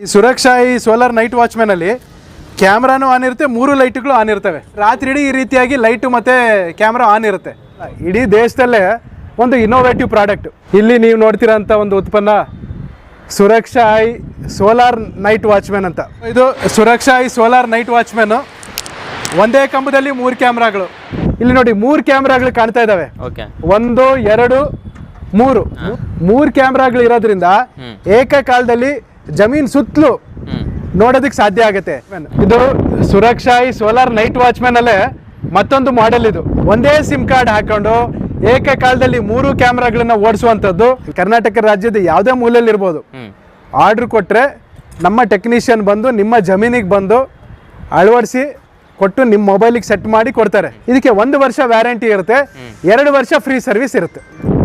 ಈ ಸುರಕ್ಷಾ ಈ solar night watchman ಅಲ್ಲಿ ಕ್ಯಾಮ್ರಾನು ಆನ್ ಇರುತ್ತೆ ಮೂರು ಲೈಟ್ಗಳು ಆನ್ ಇರ್ತವೆ. ರಾತ್ರಿ ಇಡೀ ಈ ರೀತಿಯಾಗಿ ಲೈಟು ಮತ್ತೆ ಕ್ಯಾಮ್ರಾ ಆನ್ ಇರುತ್ತೆ. ಇಡೀ ದೇಶದಲ್ಲೇ ಒಂದು ಇನ್ನೋವೇಟಿವ್ ಪ್ರಾಡಕ್ಟ್ ಇಲ್ಲಿ ನೀವು ನೋಡ್ತಿರೋಂಥ ಒಂದು ಉತ್ಪನ್ನ Suraksha I solar night watchman ಅಂತ. ಇದು Suraksha I solar night watchman. ಒಂದೇ ಕಂಬದಲ್ಲಿ ಮೂರು ಕ್ಯಾಮ್ರಾಗಳು. ಇಲ್ಲಿ ನೋಡಿ ಮೂರು ಕ್ಯಾಮ್ರಾಗಳು ಕಾಣ್ತಾ ಇದ್ದಾವೆ. ಒಂದು ಎರಡು ಮೂರು. ಮೂರು ಕ್ಯಾಮ್ರಾಗಳು ಇರೋದ್ರಿಂದ ಏಕಕಾಲದಲ್ಲಿ ಜಮೀನ್ ಸುತ್ತಲೂ ನೋಡೋದಕ್ಕೆ ಸಾಧ್ಯ ಆಗುತ್ತೆ. ಇದು ಸುರಕ್ಷಾ ಈ ಸೋಲಾರ್ ನೈಟ್ ವಾಚ್ಮ್ಯಾನ್ ಅಲ್ಲೇ ಮತ್ತೊಂದು ಮಾಡೆಲ್ ಇದು. ಒಂದೇ ಸಿಮ್ ಕಾರ್ಡ್ ಹಾಕೊಂಡು ಏಕಕಾಲದಲ್ಲಿ ಮೂರು ಕ್ಯಾಮ್ರಾಗಳನ್ನ ಓಡಿಸುವಂತದ್ದು ಕರ್ನಾಟಕ ರಾಜ್ಯದ ಯಾವುದೇ ಮೂಲೆಯಲ್ಲಿ ಇರ್ಬೋದು ಆರ್ಡ್ರ್ ಕೊಟ್ಟರೆ ನಮ್ಮ ಟೆಕ್ನಿಷಿಯನ್ ಬಂದು ನಿಮ್ಮ ಜಮೀನಿಗೆ ಬಂದು ಅಳವಡಿಸಿ ಕೊಟ್ಟು ನಿಮ್ಮ ಮೊಬೈಲಿಗೆ ಸೆಟ್ ಮಾಡಿ ಕೊಡ್ತಾರೆ. ಇದಕ್ಕೆ ಒಂದು ವರ್ಷ ವ್ಯಾರಂಟಿ ಇರುತ್ತೆ. ಎರಡು ವರ್ಷ ಫ್ರೀ ಸರ್ವಿಸ್ ಇರುತ್ತೆ.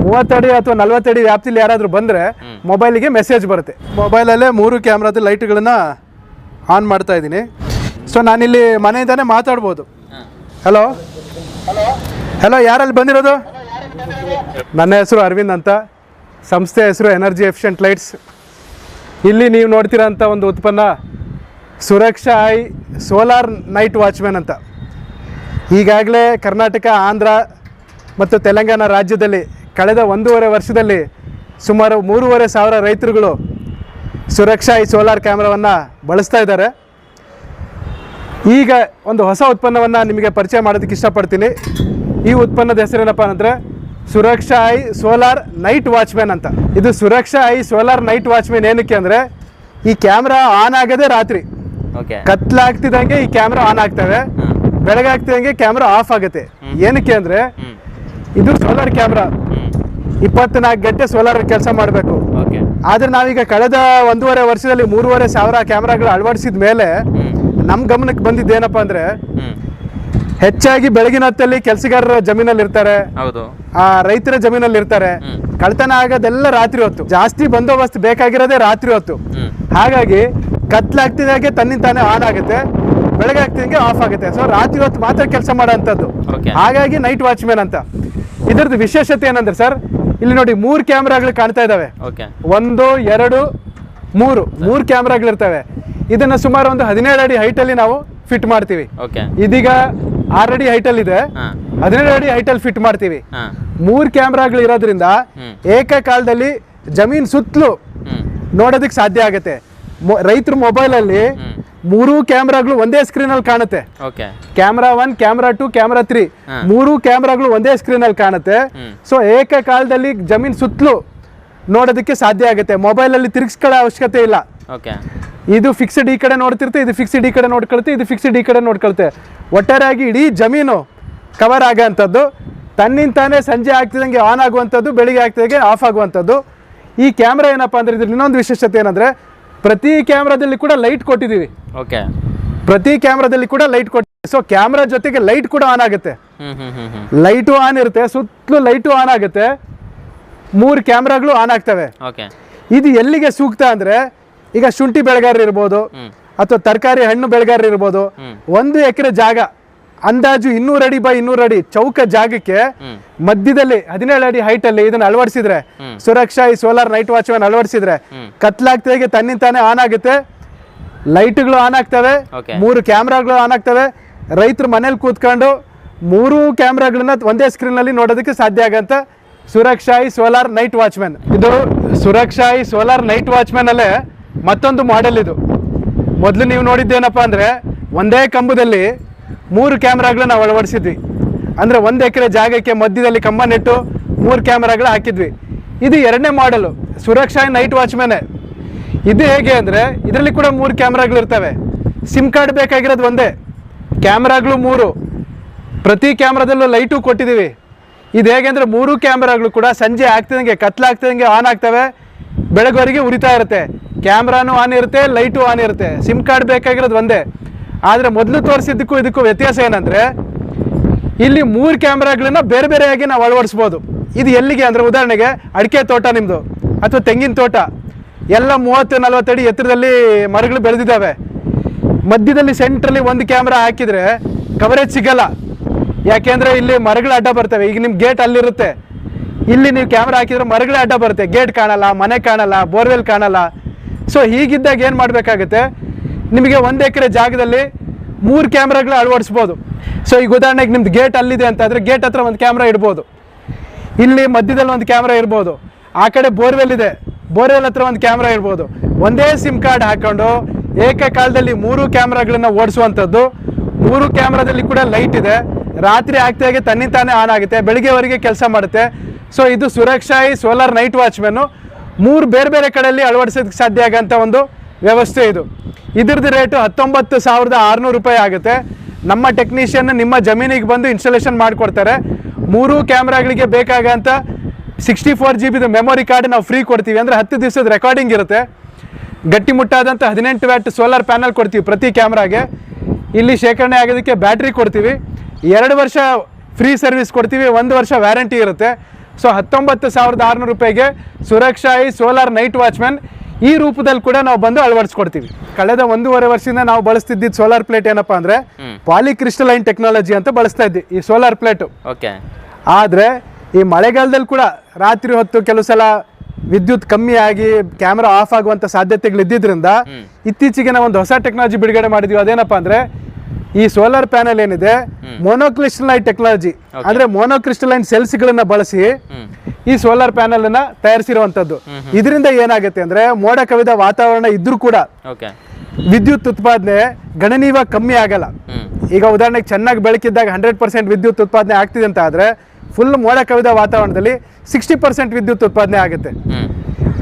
ಮೂವತ್ತಡಿ ಅಥವಾ ನಲ್ವತ್ತಡಿ ವ್ಯಾಪ್ತಿಲಿ ಯಾರಾದರೂ ಬಂದರೆ ಮೊಬೈಲಿಗೆ ಮೆಸೇಜ್ ಬರುತ್ತೆ. ಮೊಬೈಲಲ್ಲೇ ಮೂರು ಕ್ಯಾಮ್ರಾದ ಲೈಟ್ಗಳನ್ನ ಆನ್ ಮಾಡ್ತಾ ಇದ್ದೀನಿ. ಸೊ ನಾನಿಲ್ಲಿ ಮನೆಯಿಂದಾನೇ ಮಾತಾಡ್ಬೋದು. ಹಲೋ ಹಲೋ ಯಾರಲ್ಲಿ ಬಂದಿರೋದು? ನನ್ನ ಹೆಸರು ಅರವಿಂದ್ ಅಂತ. ಸಂಸ್ಥೆ ಹೆಸರು ಎನರ್ಜಿ ಎಫಿಷಿಯಂಟ್ ಲೈಟ್ಸ್ ಇಲ್ಲಿ ನೀವು ನೋಡ್ತಿರೋಂಥ ಒಂದು ಉತ್ಪನ್ನ Suraksha I solar night watchman ಅಂತ. ಈಗಾಗಲೇ ಕರ್ನಾಟಕ ಆಂಧ್ರ ಮತ್ತು ತೆಲಂಗಾಣ ರಾಜ್ಯದಲ್ಲಿ ಕಳೆದ ಒಂದೂವರೆ ವರ್ಷದಲ್ಲಿ ಸುಮಾರು ಮೂರುವರೆ ಸಾವಿರ ರೈತರುಗಳು ಸುರಕ್ಷಾ ಈ ಸೋಲಾರ್ ಕ್ಯಾಮ್ರಾವನ್ನು ಬಳಸ್ತಾ ಇದ್ದಾರೆ. ಈಗ ಒಂದು ಹೊಸ ಉತ್ಪನ್ನವನ್ನು ನಿಮಗೆ ಪರಿಚಯ ಮಾಡೋದಕ್ಕೆ ಇಷ್ಟಪಡ್ತೀನಿ. ಈ ಉತ್ಪನ್ನದ ಹೆಸರೇನಪ್ಪ ಅಂದರೆ Suraksha I solar night watchman ಅಂತ. ಇದು Suraksha I solar night watchman ಏನಕ್ಕೆ ಅಂದರೆ ಈ ಕ್ಯಾಮ್ರಾ ಆನ್ ಆಗದೆ ರಾತ್ರಿ ಕತ್ಲಾಗ್ತಿದ್ದಂಗೆ ಈ ಕ್ಯಾಮ್ರಾ ಆನ್ ಆಗ್ತವೆ. ಬೆಳಗಾಗ್ತಿದಂಗೆ ಕ್ಯಾಮ್ರಾ ಆಫ್ ಆಗುತ್ತೆ. ಏನಕ್ಕೆ ಅಂದರೆ ಇದು ಸೋಲಾರ್ ಕ್ಯಾಮ್ರಾ. ಇಪ್ಪತ್ನಾಲ್ಕು ಗಂಟೆ ಸೋಲಾರ್ ಕೆಲಸ ಮಾಡಬೇಕು. ಆದ್ರೆ ನಾವೀಗ ಕಳೆದ ಒಂದೂವರೆ ವರ್ಷದಲ್ಲಿ ಮೂರುವರೆ ಸಾವಿರ ಕ್ಯಾಮ್ರಾಗಳು ಅಳವಡಿಸಿದ ಮೇಲೆ ನಮ್ಮ ಗಮನಕ್ಕೆ ಬಂದಿದ್ದೇನಪ್ಪ ಏನಪ್ಪಾ ಅಂದ್ರೆ ಹೆಚ್ಚಾಗಿ ಬೆಳಗಿನ ಹೊತ್ತಲ್ಲಿ ಕೆಲಸಗಾರರ ಜಮೀನಲ್ಲಿ ಇರ್ತಾರೆ. ಆ ರೈತರ ಜಮೀನಲ್ಲಿ ಇರ್ತಾರೆ. ಕಳ್ತನ ಆಗೋದೆಲ್ಲ ರಾತ್ರಿ ಹೊತ್ತು. ಜಾಸ್ತಿ ಬಂದೋಬಸ್ತ್ ಬೇಕಾಗಿರೋದೇ ರಾತ್ರಿ ಹೊತ್ತು. ಹಾಗಾಗಿ ಕತ್ಲಾಗ್ತಿದಾಗೆ ತನ್ನಿಂದ ತಾನೇ ಆನ್ ಆಗುತ್ತೆ. ಬೆಳಗ್ಗೆ ಆಗ್ತಿದಂಗೆ ಆಫ್ ಆಗುತ್ತೆ. ಸೊ ರಾತ್ರಿ ಹೊತ್ತು ಮಾತ್ರ ಕೆಲಸ ಮಾಡೋ ಅಂಥದ್ದು. ಹಾಗಾಗಿ ನೈಟ್ ವಾಚ್ಮ್ಯಾನ್ ಅಂತ. ಇದ್ರದ್ದು ವಿಶೇಷತೆ ಏನಂದ್ರೆ ಸರ್ ಇಲ್ಲಿ ನೋಡಿ ಮೂರು ಕ್ಯಾಮ್ರಾಗಳು ಕಾಣ್ತಾ ಇದಾವೆ ಒಂದು ಎರಡು ಮೂರು. ಮೂರು ಕ್ಯಾಮ್ರಾಗಳಿರ್ತವೆ. ಇದನ್ನ ಸುಮಾರು ಒಂದು ಹದಿನೇಳು ಅಡಿ ಅಲ್ಲಿ ನಾವು ಫಿಟ್ ಮಾಡ್ತೀವಿ. ಇದೀಗ ಆರ್ ಅಡಿ ಅಲ್ಲಿ ಇದೆ. ಹದಿನೇಳು ಅಡಿ ಅಲ್ಲಿ ಫಿಟ್ ಮಾಡ್ತೀವಿ. ಮೂರು ಕ್ಯಾಮ್ರಾಗಳು ಇರೋದ್ರಿಂದ ಏಕಕಾಲದಲ್ಲಿ ಜಮೀನ್ ಸುತ್ತಲೂ ನೋಡೋದಕ್ಕೆ ಸಾಧ್ಯ ಆಗುತ್ತೆ. ರೈತರ ಮೊಬೈಲಲ್ಲಿ ಹ್ಮ್. ಮೂರು ಕ್ಯಾಮ್ರಾಗಳು ಒಂದೇ ಸ್ಕ್ರೀನ್ ಅಲ್ಲಿ ಕಾಣುತ್ತೆ. Camera one camera two camera three. ಮೂರು ಕ್ಯಾಮ್ರಾಗಳು ಒಂದೇ ಸ್ಕ್ರೀನ್ ಅಲ್ಲಿ ಕಾಣುತ್ತೆ. ಸೊ ಏಕಕಾಲದಲ್ಲಿ ಜಮೀನ್ ಸುತ್ತಲೂ ನೋಡೋದಕ್ಕೆ ಸಾಧ್ಯ ಆಗುತ್ತೆ. ಮೊಬೈಲ್ ಅಲ್ಲಿ ತಿರುಗಿಸ್ಕೊಳ್ಳೋ ಅವಶ್ಯಕತೆ ಇಲ್ಲ. ಇದು ಫಿಕ್ಸ್ಡ್ ಈ ಕಡೆ ನೋಡ್ತಿರುತ್ತೆ ಇದು ಫಿಕ್ಸ್ಡ್ ಈ ಕಡೆ ನೋಡ್ಕೊಳುತ್ತೆ ಇದು ಫಿಕ್ಸ್ಡ್ ಈ ಕಡೆ ನೋಡ್ಕೊಳುತ್ತೆ. ಒಟ್ಟಾರೆಯಾಗಿ ಇಡೀ ಜಮೀನು ಕವರ್ ಆಗೋಂಥದ್ದು. ತನ್ನಿಂತಾನೇ ಸಂಜೆ ಆಗ್ತಿದಂಗೆ ಆನ್ ಆಗುವಂಥದ್ದು ಬೆಳಿಗ್ಗೆ ಆಗ್ತಿದಂಗೆ ಆಫ್ ಆಗುವಂಥದ್ದು. ಈ ಕ್ಯಾಮ್ರಾ ಏನಪ್ಪ ಅಂದ್ರೆ ಇದ್ರಲ್ಲಿ ಇನ್ನೊಂದು ವಿಶೇಷತೆ ಏನಂದರೆ ಪ್ರತಿ ಕ್ಯಾಮ್ರಾದಲ್ಲಿ ಕೂಡ ಲೈಟ್ ಕೊಟ್ಟಿದ್ದೀವಿ. ಓಕೆ ಪ್ರತಿ ಕ್ಯಾಮ್ರಾದಲ್ಲಿ ಕೂಡ ಲೈಟ್ ಕೊಟ್ಟಿದ್ದೀವಿ ಸೊ ಕ್ಯಾಮ್ರಾ ಜೊತೆಗೆ ಲೈಟ್ ಕೂಡ ಆನ್ ಆಗುತ್ತೆ. ಲೈಟು ಆನ್ ಇರುತ್ತೆ. ಸುತ್ತಲೂ ಲೈಟು ಆನ್ ಆಗುತ್ತೆ. ಮೂರು ಕ್ಯಾಮ್ರಾಗಳು ಆನ್ ಆಗ್ತವೆ. ಇದು ಎಲ್ಲಿಗೆ ಸೂಕ್ತ ಅಂದ್ರೆ ಈಗ ಶುಂಠಿ ಬೆಳೆಗಾರರು ಇರ್ಬೋದು ಅಥವಾ ತರಕಾರಿ ಹಣ್ಣು ಬೆಳೆಗಾರರು ಇರ್ಬೋದು ಒಂದು ಎಕರೆ ಜಾಗ ಅಂದಾಜು ಇನ್ನೂರು ಅಡಿ ಬೈ ಇನ್ನೂರು ಅಡಿ ಚೌಕ ಜಾಗಕ್ಕೆ ಮಧ್ಯದಲ್ಲಿ ಹದಿನೇಳು ಅಡಿ ಹೈಟ್ ಅಲ್ಲಿ ಇದನ್ನ ಅಳವಡಿಸಿದ್ರೆ ಸುರಕ್ಷಾ ಈ ಸೋಲಾರ್ ನೈಟ್ ವಾಚ್ಮ್ಯಾನ್ ಅಳವಡಿಸಿದ್ರೆ ಹ್ಮ್. ತನ್ನಿಂದ ತಾನೇ ಆನ್ ಆಗುತ್ತೆ. ಲೈಟ್ಗಳು ಆನ್ ಆಗ್ತವೆ. ಮೂರು ಕ್ಯಾಮ್ರಾಗಳು ಆನ್ ಆಗ್ತವೆ. ರೈತರು ಮನೇಲಿ ಕೂತ್ಕೊಂಡು ಮೂರು ಕ್ಯಾಮ್ರಾಗಳನ್ನ ಒಂದೇ ಸ್ಕ್ರೀನಲ್ಲಿ ನೋಡೋದಕ್ಕೆ ಸಾಧ್ಯ ಆಗಂತ. ಸುರಕ್ಷಾಯಿ ಸೋಲಾರ್ ನೈಟ್ ವಾಚ್ಮ್ಯಾನ್. ಇದು ಸುರಕ್ಷಾಯಿ ಸೋಲಾರ್ ನೈಟ್ ವಾಚ್ಮ್ಯಾನ್ ಅಲ್ಲೇ ಮತ್ತೊಂದು ಮಾಡೆಲ್ ಇದು. ಮೊದಲು ನೀವು ನೋಡಿದ್ದೇನಪ್ಪ ಅಂದರೆ ಒಂದೇ ಕಂಬದಲ್ಲಿ ಮೂರು ಕ್ಯಾಮ್ರಾಗಳನ್ನ ನಾವು ಅಳವಡಿಸಿದ್ವಿ. ಅಂದರೆ ಒಂದು ಎಕರೆ ಜಾಗಕ್ಕೆ ಮಧ್ಯದಲ್ಲಿ ಕಂಬ ನೆಟ್ಟು ಮೂರು ಕ್ಯಾಮ್ರಾಗಳು ಹಾಕಿದ್ವಿ. ಇದು ಎರಡನೇ ಮಾಡಲು ಸುರಕ್ಷಾ ನೈಟ್ ವಾಚ್ಮ್ಯಾನೇ ಇದು ಹೇಗೆ ಅಂದರೆ, ಇದರಲ್ಲಿ ಕೂಡ ಮೂರು ಕ್ಯಾಮ್ರಾಗಳಿರ್ತವೆ ಸಿಮ್ ಕಾರ್ಡ್ ಬೇಕಾಗಿರೋದು ಒಂದೇ. ಕ್ಯಾಮ್ರಾಗಳು ಮೂರು. ಪ್ರತಿ ಕ್ಯಾಮ್ರಾದಲ್ಲೂ ಲೈಟು ಕೊಟ್ಟಿದ್ದೀವಿ. ಇದು ಹೇಗೆ ಅಂದರೆ, ಮೂರು ಕ್ಯಾಮ್ರಾಗಳು ಕೂಡ ಸಂಜೆ ಆಗ್ತಿದಂಗೆ ಕತ್ಲಾಗ್ತಿದಂಗೆ ಆನ್ ಆಗ್ತವೆ. ಬೆಳಗ್ಗೆವರೆಗೆ ಉರಿತಾ ಇರುತ್ತೆ. ಕ್ಯಾಮ್ರಾನು ಆನ್ ಇರುತ್ತೆ ಲೈಟು ಆನ್ ಇರುತ್ತೆ. ಸಿಮ್ ಕಾರ್ಡ್ ಬೇಕಾಗಿರೋದು ಒಂದೇ. ಆದರೆ ಮೊದಲು ತೋರಿಸಿದ್ದಕ್ಕೂ ಇದಕ್ಕೂ ವ್ಯತ್ಯಾಸ ಏನಂದರೆ, ಇಲ್ಲಿ ಮೂರು ಕ್ಯಾಮ್ರಾಗಳನ್ನ ಬೇರೆ ಬೇರೆಯಾಗಿ ನಾವು ಅಳವಡಿಸ್ಬೋದು. ಇದು ಎಲ್ಲಿಗೆ ಅಂದರೆ ಉದಾಹರಣೆಗೆ ಅಡಿಕೆ ತೋಟ ನಿಮ್ಮದು ಅಥವಾ ತೆಂಗಿನ ತೋಟ. ಎಲ್ಲ ಮೂವತ್ತು ನಲ್ವತ್ತು ಅಡಿ ಎತ್ತರದಲ್ಲಿ ಮರಗಳು ಬೆಳೆದಿದ್ದಾವೆ. ಮಧ್ಯದಲ್ಲಿ ಸೆಂಟ್ರಲ್ಲಿ ಒಂದು ಕ್ಯಾಮ್ರಾ ಹಾಕಿದರೆ ಕವರೇಜ್ ಸಿಗಲ್ಲ. ಯಾಕೆಂದರೆ ಇಲ್ಲಿ ಮರಗಳು ಅಡ್ಡ ಬರ್ತವೆ. ಈಗ ನಿಮ್ಮ ಗೇಟ್ ಅಲ್ಲಿರುತ್ತೆ. ಇಲ್ಲಿ ನೀವು ಕ್ಯಾಮ್ರಾ ಹಾಕಿದ್ರೆ ಮರಗಳೇ ಅಡ್ಡ ಬರುತ್ತೆ. ಗೇಟ್ ಕಾಣಲ್ಲ, ಮನೆ ಕಾಣಲ್ಲ ಬೋರ್ವೆಲ್ ಕಾಣಲ್ಲ. ಸೊ ಹೀಗಿದ್ದಾಗ ಏನು ಮಾಡಬೇಕಾಗುತ್ತೆ? ನಿಮಗೆ ಒಂದು ಎಕರೆ ಜಾಗದಲ್ಲಿ ಮೂರು ಕ್ಯಾಮ್ರಾಗಳು ಅಳವಡಿಸ್ಬೋದು. ಸೊ ಈಗ ಉದಾಹರಣೆಗೆ ನಿಮ್ದು ಗೇಟ್ ಅಲ್ಲಿದೆ ಅಂತ ಆದರೆ ಗೇಟ್ ಹತ್ರ ಒಂದು ಕ್ಯಾಮ್ರಾ ಇಡ್ಬೋದು. ಇಲ್ಲಿ ಮಧ್ಯದಲ್ಲಿ ಒಂದು ಕ್ಯಾಮ್ರಾ ಇರ್ಬೋದು. ಆ ಕಡೆ ಬೋರ್ವೆಲ್ ಇದೆ. ಬೋರ್ವೆಲ್ ಹತ್ರ ಒಂದು ಕ್ಯಾಮ್ರಾ ಇರ್ಬೋದು. ಒಂದೇ ಸಿಮ್ ಕಾರ್ಡ್ ಹಾಕೊಂಡು ಏಕಕಾಲದಲ್ಲಿ ಮೂರು ಕ್ಯಾಮ್ರಾಗಳನ್ನ ಓಡಿಸುವಂಥದ್ದು. ಮೂರು ಕ್ಯಾಮ್ರಾದಲ್ಲಿ ಕೂಡ ಲೈಟ್ ಇದೆ. ರಾತ್ರಿ ಆಗ್ತಾಗೆ ತನ್ನಿಂತಾನೇ ಆನ್ ಆಗುತ್ತೆ. ಬೆಳಿಗ್ಗೆವರೆಗೆ ಕೆಲಸ ಮಾಡುತ್ತೆ. ಸೊ ಇದು ಸುರಕ್ಷಾಯಿ ಸೋಲಾರ್ ನೈಟ್ ವಾಚ್ಮೆನ್ನು ಮೂರು ಬೇರೆ ಬೇರೆ ಕಡೆಯಲ್ಲಿ ಅಳವಡಿಸೋದಕ್ಕೆ ಸಾಧ್ಯ ಆಗೋಂಥ ಒಂದು ವ್ಯವಸ್ಥೆ ಇದು. ಇದ್ರದ್ದು ರೇಟು ಹತ್ತೊಂಬತ್ತು ಸಾವಿರದ ಆರುನೂರು ರೂಪಾಯಿ ಆಗುತ್ತೆ. ನಮ್ಮ ಟೆಕ್ನಿಷಿಯನ್ ನಿಮ್ಮ ಜಮೀನಿಗೆ ಬಂದು ಇನ್ಸ್ಟಾಲೇಷನ್ ಮಾಡಿಕೊಡ್ತಾರೆ. ಮೂರು ಕ್ಯಾಮ್ರಾಗಳಿಗೆ ಬೇಕಾಗಂತ sixty four G B memory card ನಾವು ಫ್ರೀ ಕೊಡ್ತೀವಿ. ಅಂದರೆ ಹತ್ತು ದಿವಸದ ರೆಕಾರ್ಡಿಂಗ್ ಇರುತ್ತೆ. ಗಟ್ಟಿಮುಟ್ಟಾದಂಥ ಹದಿನೆಂಟು ವ್ಯಾಟ್ ಸೋಲಾರ್ ಪ್ಯಾನಲ್ ಕೊಡ್ತೀವಿ ಪ್ರತಿ ಕ್ಯಾಮ್ರಾಗೆ. ಇಲ್ಲಿ ಶೇಖರಣೆ ಆಗೋದಕ್ಕೆ ಬ್ಯಾಟ್ರಿ ಕೊಡ್ತೀವಿ. ಎರಡು ವರ್ಷ ಫ್ರೀ ಸರ್ವಿಸ್ ಕೊಡ್ತೀವಿ, ಒಂದು ವರ್ಷ ವ್ಯಾರಂಟಿ ಇರುತ್ತೆ. ಸೊ ಹತ್ತೊಂಬತ್ತು ಸಾವಿರದ ಆರುನೂರು ರೂಪಾಯಿಗೆ ಸುರಕ್ಷಾಯಿ ಸೋಲಾರ್ ನೈಟ್ ವಾಚ್ಮ್ಯಾನ್ ಈ ರೂಪದಲ್ಲಿ ಕೂಡ ನಾವು ಬಂದು ಅಳವಡಿಸ್ಕೊಡ್ತೀವಿ. ಕಳೆದ ಒಂದೂವರೆ ವರ್ಷದಿಂದ ನಾವು ಬಳಸ್ತಿದ್ದಿದ್ದು ಸೋಲಾರ್ ಪ್ಲೇಟ್ ಏನಪ್ಪಾ ಅಂದರೆ ಪಾಲಿಕ್ರಿಸ್ಟಲೈನ್ ಟೆಕ್ನಾಲಜಿ ಅಂತ ಬಳಸ್ತಾ ಇದ್ವಿ ಈ ಸೋಲಾರ್ ಪ್ಲೇಟ್ ಓಕೆ. ಆದರೆ ಈ ಮಳೆಗಾಲದಲ್ಲಿ ಕೂಡ ರಾತ್ರಿ ಹೊತ್ತು ಕೆಲವು ಸಲ ವಿದ್ಯುತ್ ಕಮ್ಮಿ ಆಗಿ ಕ್ಯಾಮ್ರಾ ಆಫ್ ಆಗುವಂತ ಸಾಧ್ಯತೆಗಳು ಇದ್ದಿದ್ರಿಂದ ಇತ್ತೀಚೆಗೆ ನಾವು ಒಂದು ಹೊಸ ಟೆಕ್ನಾಲಜಿ ಬಿಡುಗಡೆ ಮಾಡಿದ್ವಿ. ಅದೇನಪ್ಪ ಅಂದ್ರೆ ಈ ಸೋಲಾರ್ ಪ್ಯಾನೆಲ್ ಏನಿದೆ ಮೋನೋಕ್ರಿಸ್ಟಲೈನ್ ಟೆಕ್ನಾಲಜಿ ಅಂದ್ರೆ ಮೋನೋಕ್ರಿಸ್ಟಲೈನ್ ಸೆಲ್ಸ್ಗಳನ್ನ ಬಳಸಿ ಈ ಸೋಲಾರ್ ಪ್ಯಾನೆಲ್ ಅನ್ನ ತಯಾರಿಸಿರುವಂತದ್ದು ಇದರಿಂದ ಏನಾಗುತ್ತೆ ಅಂದ್ರೆ ಮೋಡ ಕವಿದ ವಾತಾವರಣ ಇದ್ರೂ ಕೂಡ ವಿದ್ಯುತ್ ಉತ್ಪಾದನೆ ಗಣನೀಯವಾಗಿ ಕಮ್ಮಿ ಆಗಲ್ಲ. ಈಗ ಉದಾಹರಣೆಗೆ ಚೆನ್ನಾಗಿ ಬೆಳಕಿದ್ದಾಗ ಹಂಡ್ರೆಡ್ ಪರ್ಸೆಂಟ್ ವಿದ್ಯುತ್ ಉತ್ಪಾದನೆ ಆಗ್ತಿದೆ ಅಂತ ಆದ್ರೆ ಫುಲ್ ಮೋಡ ಕವಿದ ವಾತಾವರಣದಲ್ಲಿ ಸಿಕ್ಸ್ಟಿ ಪರ್ಸೆಂಟ್ ವಿದ್ಯುತ್ ಉತ್ಪಾದನೆ ಆಗುತ್ತೆ.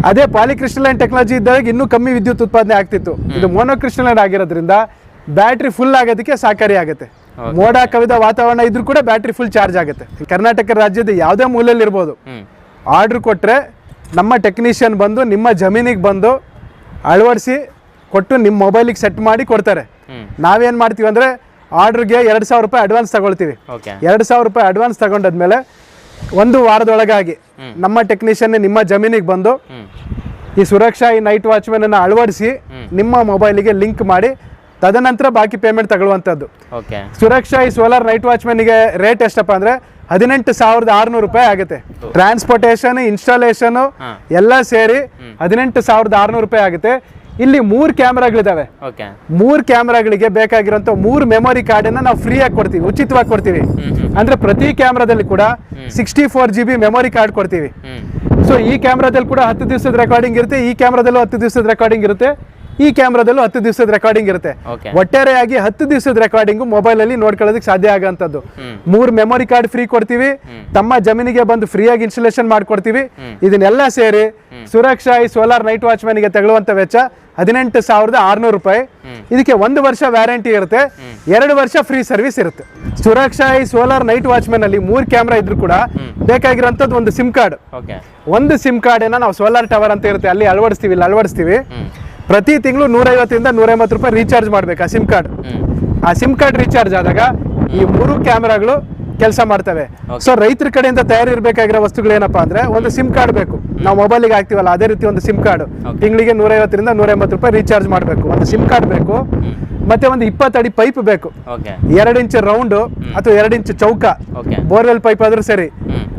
ಅದೇ ಪಾಲಿಕ್ರಿಸ್ಟಲೈನ್ ಟೆಕ್ನಾಲಜಿ ಇದ್ದಾಗ ಇನ್ನೂ ಕಮ್ಮಿ ವಿದ್ಯುತ್ ಉತ್ಪಾದನೆ ಆಗ್ತಿತ್ತು. ಇದು ಮೋನೋಕ್ರಿಸ್ಟಲೈನ್ ಆಗಿರೋದ್ರಿಂದ ಬ್ಯಾಟ್ರಿ ಫುಲ್ ಆಗೋದಕ್ಕೆ ಸಹಕಾರಿ ಆಗುತ್ತೆ. ಮೋಡ ಕವಿದ ವಾತಾವರಣ ಇದ್ರೂ ಕೂಡ ಬ್ಯಾಟ್ರಿ ಫುಲ್ ಚಾರ್ಜ್ ಆಗುತ್ತೆ. ಕರ್ನಾಟಕ ರಾಜ್ಯದ ಯಾವುದೇ ಮೂಲೆಯಲ್ಲಿ ಇರ್ಬೋದು ಹ್ಮ್. ಆರ್ಡ್ರ್ ಕೊಟ್ಟರೆ ನಮ್ಮ ಟೆಕ್ನಿಷಿಯನ್ ಬಂದು ನಿಮ್ಮ ಜಮೀನಿಗೆ ಬಂದು ಅಳವಡಿಸಿ ಕೊಟ್ಟು ನಿಮ್ಮ ಮೊಬೈಲಿಗೆ ಸೆಟ್ ಮಾಡಿ ಕೊಡ್ತಾರೆ. ನಾವೇನು ಮಾಡ್ತೀವಿ ಅಂದರೆ ಆರ್ಡ್ರಿಗೆ ಎರಡು ಸಾವಿರ ರೂಪಾಯಿ ಅಡ್ವಾನ್ಸ್ ತಗೊಳ್ತೀವಿ. ಎರಡು ಸಾವಿರ ರೂಪಾಯಿ ಅಡ್ವಾನ್ಸ್ ತಗೊಂಡಾದ್ಮೇಲೆ ಒಂದು ವಾರದೊಳಗಾಗಿ ನಮ್ಮ ಟೆಕ್ನಿಷಿಯನ್ ನಿಮ್ಮ ಜಮೀನಿಗೆ ಬಂದು ಈ ಸುರಕ್ಷಾ ಈ ನೈಟ್ ವಾಚ್ಮೆನನ್ನು ಅಳವಡಿಸಿ ನಿಮ್ಮ ಮೊಬೈಲಿಗೆ ಲಿಂಕ್ ಮಾಡಿ ತದನಂತರ ಬಾಕಿ ಪೇಮೆಂಟ್ ತಗೊಳ್ಳುವಂಥದ್ದು. ಓಕೆ ಸುರಕ್ಷಾ ಈ ಸೋಲಾರ್ ನೈಟ್ ವಾಚ್ಮೆನ್ಗೆ ರೇಟ್ ಎಷ್ಟಪ್ಪ ಅಂದರೆ ಹದಿನೆಂಟು ಸಾವಿರದ ಆರ್ನೂರು ರೂಪಾಯಿ ಆಗುತ್ತೆ. ಟ್ರಾನ್ಸ್ಪೋರ್ಟೇಷನ್ ಇನ್ಸ್ಟಾಲೇಷನ್ ಎಲ್ಲ ಸೇರಿ ಹದಿನೆಂಟು ಸಾವಿರದ ಆರುನೂರು ರೂಪಾಯಿ ಆಗುತ್ತೆ. ಇಲ್ಲಿ ಮೂರು ಕ್ಯಾಮ್ರಾಗಳಿದಾವೆ. ಮೂರು ಕ್ಯಾಮ್ರಾಗಳಿಗೆ ಬೇಕಾಗಿರೋಂಥ ಮೂರು ಮೆಮೊರಿ ಕಾರ್ಡನ್ನು ನಾವು ಫ್ರೀಯಾಗಿ ಕೊಡ್ತೀವಿ ಉಚಿತವಾಗಿ ಕೊಡ್ತೀವಿ. ಅಂದ್ರೆ ಪ್ರತಿ ಕ್ಯಾಮ್ರಾದಲ್ಲಿ ಕೂಡ sixty four G B memory card ಕೊಡ್ತೀವಿ. ಸೊ ಈ ಕ್ಯಾಮ್ರಾದಲ್ಲಿ ಕೂಡ ಹತ್ತು ದಿವಸದ ರೆಕಾರ್ಡಿಂಗ್ ಇರುತ್ತೆ ಈ ಕ್ಯಾಮ್ರಾದಲ್ಲೂ ಹತ್ತು ದಿವಸದ ರೆಕಾರ್ಡಿಂಗ್ ಇರುತ್ತೆ. ಈ ಕ್ಯಾಮ್ರಾದಲ್ಲೂ ಹತ್ತು ದಿವಸದ ರೆಕಾರ್ಡಿಂಗ್ ಇರುತ್ತೆ. ಒಟ್ಟಾರೆಯಾಗಿ ಹತ್ತು ದಿವಸದ ಮೊಬೈಲ್ ಅಲ್ಲಿ ನೋಡ್ಕೊಳ್ಳೋದಕ್ಕೆ ಸಾಧ್ಯ ಆಗುವಂತದ್ದು ಮೂರು ಮೆಮೊರಿ ಕಾರ್ಡ್ ಫ್ರೀ ಕೊಡ್ತೀವಿ. ತಮ್ಮ ಜಮೀನಿಗೆ ಬಂದು ಫ್ರೀಯಾಗಿ ಇನ್ಸ್ಟಾಲೇಷನ್ ಮಾಡ್ಕೊಡ್ತೀವಿ. ಇದನ್ನೆಲ್ಲ ಸೇರಿ ಸುರಕ್ಷಾ ಈ ಸೋಲಾರ್ ನೈಟ್ ವಾಚ್ಗೆ ತಗೊಳ್ಳುವಂತ ವೆಚ್ಚ ಹದಿನೆಂಟು ಸಾವಿರದ ಆರ್ನೂರು ರೂಪಾಯಿ. ಇದಕ್ಕೆ ಒಂದು ವರ್ಷ ವ್ಯಾರಂಟಿ ಇರುತ್ತೆ. ಎರಡು ವರ್ಷ ಫ್ರೀ ಸರ್ವಿಸ್ ಇರುತ್ತೆ. ಸುರಕ್ಷಾ ಈ ಸೋಲಾರ್ ನೈಟ್ ವಾಚ್ಮ್ಯಾನ್ ಅಲ್ಲಿ ಮೂರು ಕ್ಯಾಮ್ರಾ ಇದ್ರೂ ಕೂಡ ಬೇಕಾಗಿರೋಂಥದ್ದು ಒಂದು ಸಿಮ್ ಕಾರ್ಡ್ ಒಂದು ಸಿಮ್ ಕಾರ್ಡ್ ಕಾರ್ಡನ್ನ ನಾವು ಸೋಲಾರ್ ಟವರ್ ಅಂತ ಇರುತ್ತೆ. ಅಲ್ಲಿ ಅಳವಡಿಸ್ತೀವಿ ಇಲ್ಲಿ ಅಳವಡಿಸ್ತೀವಿ. ಪ್ರತಿ ತಿಂಗಳು ನೂರೈವತ್ತರಿಂದ ನೂರೈವತ್ತು ರೂಪಾಯಿ ರೀಚಾರ್ಜ್ ಮಾಡ್ಬೇಕು ಆ ಸಿಮ್ ಕಾರ್ಡ್ ಆ ಸಿಮ್ ಕಾರ್ಡ್ ರೀಚಾರ್ಜ್ ಆದಾಗ ಈ ಮೂರು ಕ್ಯಾಮ್ರಾಗಳು ಕೆಲಸ ಮಾಡ್ತವೆ. ಸೊ ರೈತರ ಕಡೆಯಿಂದ ತಯಾರಿರ್ಬೇಕಾಗಿರೋ ವಸ್ತುಗಳು ಏನಪ್ಪಾ ಅಂದ್ರೆ ಒಂದು ಸಿಮ್ ಕಾರ್ಡ್ ಬೇಕು. ನಾವು ಮೊಬೈಲಿಗೆ ಹಾಕ್ತಿವಲ್ಲ ಅದೇ ರೀತಿ ಒಂದು ಸಿಮ್ ಕಾರ್ಡ್ ತಿಂಗಳಿಗೆ ನೂರೈವತ್ತರಿಂದ ನೂರ ಎಂಬತ್ತು ರೂಪಾಯಿ ರೀಚಾರ್ಜ್ ಮಾಡಬೇಕು. ಒಂದು ಸಿಮ್ ಕಾರ್ಡ್ ಬೇಕು. ಮತ್ತೆ ಒಂದು ಇಪ್ಪತ್ತಡಿ ಪೈಪ್ ಬೇಕು. ಎರಡು ಇಂಚ್ ರೌಂಡ್ ಅಥವಾ ಎರಡು ಇಂಚ್ ಚೌಕ. ಬೋರ್ವೆಲ್ ಪೈಪ್ ಆದ್ರೂ ಸರಿ.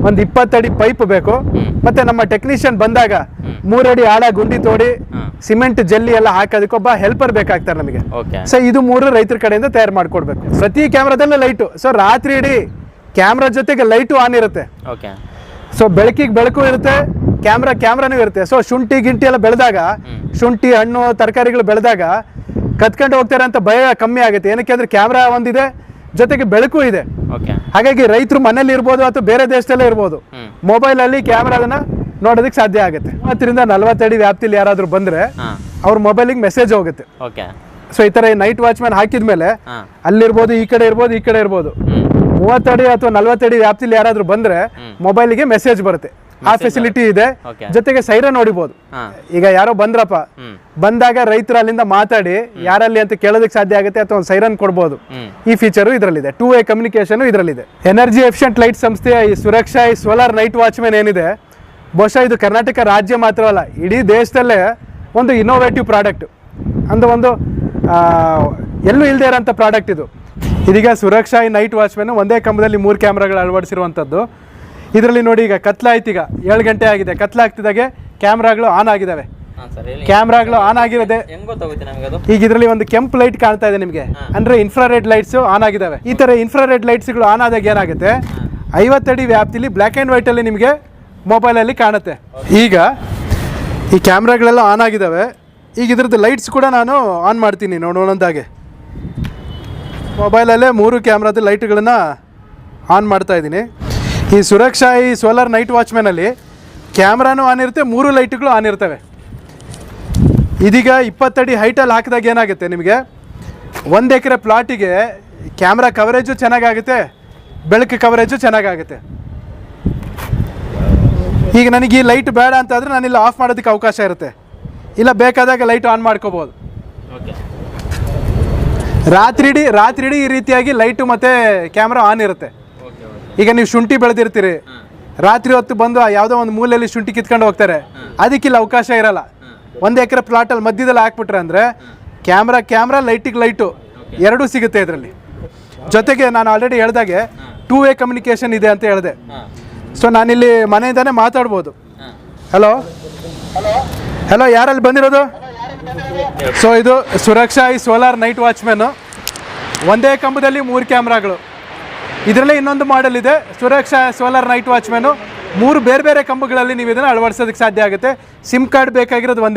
ಒಂದು ಇಪ್ಪತ್ತಡಿ ಪೈಪ್ ಬೇಕು. ಮತ್ತೆ ನಮ್ಮ ಟೆಕ್ನಿಷಿಯನ್ ಬಂದಾಗ ಮೂರಡಿ ಆಳ ಗುಂಡಿ ತೋಡಿ. ಸಿಮೆಂಟ್ ಜಲ್ಲಿ ಎಲ್ಲ ಹಾಕೋದಕ್ಕೆ ಒಬ್ಬ ಹೆಲ್ಪರ್ ಬೇಕಾಗ್ತಾರೆ ನಮಗೆ. ಸೊ ಇದು ಮೂರು ರೈತರ ಕಡೆಯಿಂದ ತಯಾರು ಮಾಡ್ಕೊಡ್ಬೇಕು. ಪ್ರತಿ ಕ್ಯಾಮ್ರಾದಲ್ಲೂ ಲೈಟು ಸೊ ರಾತ್ರಿ ಇಡೀ ಕ್ಯಾಮ್ರಾ ಜೊತೆಗೆ ಲೈಟು ಆನ್ ಇರುತ್ತೆ. ಸೊ ಬೆಳಕಿಗೆ ಬೆಳಕು ಇರುತ್ತೆ ಕ್ಯಾಮ್ರಾ ಕ್ಯಾಮ್ರಾನು ಇರುತ್ತೆ. ಸೊ ಶುಂಠಿ ಗಿಂಟಿ ಎಲ್ಲ ಬೆಳೆದಾಗ ಶುಂಠಿ ಹಣ್ಣು ತರಕಾರಿಗಳು ಬೆಳೆದಾಗ ಕತ್ಕೊಂಡು ಹೋಗ್ತಾರೆ ಅಂತ ಭಯ ಕಮ್ಮಿ ಆಗುತ್ತೆ. ಏನಕ್ಕೆ ಅಂದ್ರೆ ಕ್ಯಾಮ್ರಾ ಒಂದಿದೆ ಜೊತೆಗೆ ಬೆಳಕು ಇದೆ. ಹಾಗಾಗಿ ರೈತರು ಮನೇಲಿ ಇರ್ಬೋದು ಅಥವಾ ಬೇರೆ ದೇಶದಲ್ಲೇ ಇರ್ಬೋದು. ಮೊಬೈಲಲ್ಲಿ ಕ್ಯಾಮ್ರಾದನ್ನ ನೋಡೋದಕ್ಕೆ ಸಾಧ್ಯ ಆಗುತ್ತೆ. ಮೂವತ್ತರಿಂದ ನಲವತ್ತಡಿ ವ್ಯಾಪ್ತಿಲಿ ಯಾರಾದರೂ ಬಂದ್ರೆ ಅವ್ರ ಮೊಬೈಲಿಗೆ ಮೆಸೇಜ್ ಹೋಗುತ್ತೆ. ಓಕೆ. ಸೊ ಈ ತರ ನೈಟ್ ವಾಚ್ಮ್ಯಾನ್ ಹಾಕಿದ್ಮೇಲೆ ಮೇಲೆ ಅಲ್ಲಿರ್ಬೋದು ಈ ಕಡೆ ಇರ್ಬೋದು ಈ ಕಡೆ ಇರ್ಬೋದು. ಮೂವತ್ತಡಿ ಅಥವಾ ನಲವತ್ತಡಿ ವ್ಯಾಪ್ತಿಲಿ ಯಾರಾದರೂ ಬಂದ್ರೆ ಮೊಬೈಲಿಗೆ ಮೆಸೇಜ್ ಬರುತ್ತೆ. ಆ ಫೆಸಿಲಿಟಿ ಇದೆ. ಜೊತೆಗೆ ಸೈರನ್ ನೋಡಿಬಹುದು ಈಗ ಯಾರೋ ಬಂದ್ರಪ್ಪ ಬಂದಾಗ ರೈತರು ಅಲ್ಲಿಂದ ಮಾತಾಡಿ ಯಾರಲ್ಲಿ ಅಂತ ಕೇಳೋದಕ್ಕೆ ಸಾಧ್ಯ ಆಗುತ್ತೆ ಅಥವಾ ಒಂದು ಸೈರನ್ ಕೊಡ್ಬೋದು. ಹ್ಮ್. ಈ ಫೀಚರು ಇದರಲ್ಲಿದೆ. ಟೂ ವೇ ಕಮ್ಯುನಿಕೇಶನ್ ಇದರಲ್ಲಿದೆ. ಎನರ್ಜಿ ಎಫಿಷಿಯಂಟ್ ಲೈಟ್ ಸಂಸ್ಥೆಯ ಈ ಸುರಕ್ಷಾ ಈ ಸೋಲಾರ್ ನೈಟ್ ವಾಚ್ಮೆನ್ ಏನಿದೆ ಬಹುಶಃ ಇದು ಕರ್ನಾಟಕ ರಾಜ್ಯ ಮಾತ್ರವಲ್ಲ ಇಡೀ ದೇಶದಲ್ಲೇ ಒಂದು ಇನ್ನೋವೇಟಿವ್ ಪ್ರಾಡಕ್ಟ್ ಅಂದ್ರೆ ಒಂದು ಎಲ್ಲೂ ಇಲ್ಲದೆ ಇರೋಂಥ ಪ್ರಾಡಕ್ಟ್ ಇದು. ಇದೀಗ ಸುರಕ್ಷಾ ಈ ನೈಟ್ ವಾಚ್ಮೆನ್ ಒಂದೇ ಕಂಬದಲ್ಲಿ ಮೂರು ಕ್ಯಾಮ್ರಾಗಳು ಅಳವಡಿಸಿರುವಂಥದ್ದು. ಇದರಲ್ಲಿ ನೋಡಿ ಈಗ ಕತ್ಲಾಯ್ತು ಈಗ ಏಳು ಗಂಟೆ ಆಗಿದೆ. ಕತ್ಲಾಗ್ತಿದ್ದಾಗೆ ಕ್ಯಾಮ್ರಾಗಳು ಆನ್ ಆಗಿದ್ದಾವೆ. ಕ್ಯಾಮ್ರಾಗಳು ಆನ್ ಆಗಿರೋದೆ ಈಗ ಇದರಲ್ಲಿ ಒಂದು ಕೆಂಪು ಲೈಟ್ ಕಾಣ್ತಾ ಇದೆ ನಿಮಗೆ. ಅಂದ್ರೆ ಇನ್ಫ್ರಾರೆಡ್ ಲೈಟ್ಸ್ ಆನ್ ಆಗಿದಾವೆ ಈ ತರ ಇನ್ಫ್ರಾರೆಡ್ ಲೈಟ್ಸ್ಗಳು ಆನ್ ಆದಾಗ ಏನಾಗುತ್ತೆ? ಐವತ್ತಡಿ ವ್ಯಾಪ್ತಿಲಿ ಬ್ಲ್ಯಾಕ್ ಆ್ಯಂಡ್ ವೈಟಲ್ಲಿ ನಿಮಗೆ ಮೊಬೈಲಲ್ಲಿ ಕಾಣುತ್ತೆ. ಈಗ ಈ ಕ್ಯಾಮ್ರಾಗಳೆಲ್ಲ ಆನ್ ಆಗಿದ್ದಾವೆ ಈಗ ಇದ್ರದ್ದು ಲೈಟ್ಸ್ ಕೂಡ ನಾನು ಆನ್ ಮಾಡ್ತೀನಿ ನೋಡೋಣಂದಾಗೆ ಮೊಬೈಲಲ್ಲೇ ಮೂರು ಕ್ಯಾಮ್ರಾದ ಲೈಟ್ಗಳನ್ನು ಆನ್ ಮಾಡ್ತಾ ಇದ್ದೀನಿ. ಈ ಸುರಕ್ಷಾ, ಈ ಸೋಲಾರ್ ನೈಟ್ ವಾಚ್ಮ್ಯಾನಲ್ಲಿ ಕ್ಯಾಮ್ರಾನು ಆನ್ ಇರುತ್ತೆ, ಮೂರು ಲೈಟ್ಗಳು ಆನ್ ಇರ್ತವೆ. ಇದೀಗ ಇಪ್ಪತ್ತಡಿ ಹೈಟಲ್ಲಿ ಹಾಕಿದಾಗ ಏನಾಗುತ್ತೆ ನಿಮಗೆ? ಒಂದು ಎಕರೆ ಪ್ಲಾಟಿಗೆ ಕ್ಯಾಮ್ರಾ ಕವರೇಜು ಚೆನ್ನಾಗಾಗುತ್ತೆ, ಬೆಳಕು ಕವರೇಜು ಚೆನ್ನಾಗಾಗುತ್ತೆ. ಈಗ ನನಗೆ ಈ ಲೈಟ್ ಬೇಡ ಅಂತಂದರೆ ನಾನು ಇಲ್ಲಿ ಆಫ್ ಮಾಡೋದಕ್ಕೆ ಅವಕಾಶ ಇರುತ್ತೆ. ಇಲ್ಲ ಬೇಕಾದಾಗ ಲೈಟ್ ಆನ್ ಮಾಡ್ಕೋಬೋದು. ರಾತ್ರಿ ಇಡೀ ರಾತ್ರಿ ಇಡೀ ಈ ರೀತಿಯಾಗಿ ಲೈಟು ಮತ್ತು ಕ್ಯಾಮ್ರಾ ಆನ್ ಇರುತ್ತೆ. ಈಗ ನೀವು ಶುಂಠಿ ಬೆಳೆದಿರ್ತೀರಿ. ರಾತ್ರಿ ಹೊತ್ತು ಬಂದು ಯಾವುದೋ ಒಂದು ಮೂಲೆಯಲ್ಲಿ ಶುಂಠಿ ಕಿತ್ಕೊಂಡು ಹೋಗ್ತಾರೆ. ಅದಕ್ಕೆ ಇಲ್ಲಿ ಅವಕಾಶ ಇರಲ್ಲ. ಒಂದು ಎಕರೆ ಪ್ಲಾಟಲ್ಲಿ ಮಧ್ಯದಲ್ಲಿ ಹಾಕ್ಬಿಟ್ರೆ ಅಂದರೆ ಕ್ಯಾಮ್ರಾ ಕ್ಯಾಮ್ರಾ ಲೈಟಿಗೆ ಲೈಟು ಎರಡೂ ಸಿಗುತ್ತೆ ಇದರಲ್ಲಿ. ಜೊತೆಗೆ ನಾನು ಆಲ್ರೆಡಿ ಹೇಳ್ದಾಗೆ ಟೂ ವೇ ಕಮ್ಯುನಿಕೇಷನ್ ಇದೆ ಅಂತ ಹೇಳಿದೆ. ಸೊ ನಾನಿಲ್ಲಿ ಮನೆಯಿಂದಾನೆ ಮಾತಾಡ್ಬೋದು. ಹಲೋ ಹಲೋ ಯಾರಲ್ಲಿ ಬಂದಿರೋದು? ಸೊ ಇದು ಸುರಕ್ಷಾ ಈ ಸೋಲಾರ್ ನೈಟ್ ವಾಚ್ಮ್ಯಾನು. ಒಂದೇ ಕಂಬದಲ್ಲಿ ಮೂರು ಕ್ಯಾಮ್ರಾಗಳು. ಇದರಲ್ಲೇ ಇನ್ನೊಂದು ಮಾಡೆಲ್ ಇದೆ ಸುರಕ್ಷಾ ಸೋಲಾರ್ ನೈಟ್ ವಾಚ್ಮ್ಯಾನು. ಮೂರು ಬೇರೆ ಬೇರೆ ಕಂಬಗಳಲ್ಲಿ ನೀವು ಇದನ್ನು ಅಳವಡಿಸೋದಕ್ಕೆ ಸಾಧ್ಯ ಆಗುತ್ತೆ. ಸಿಮ್ ಕಾರ್ಡ್ ಬೇಕಾಗಿರೋದು ಒಂದೇ.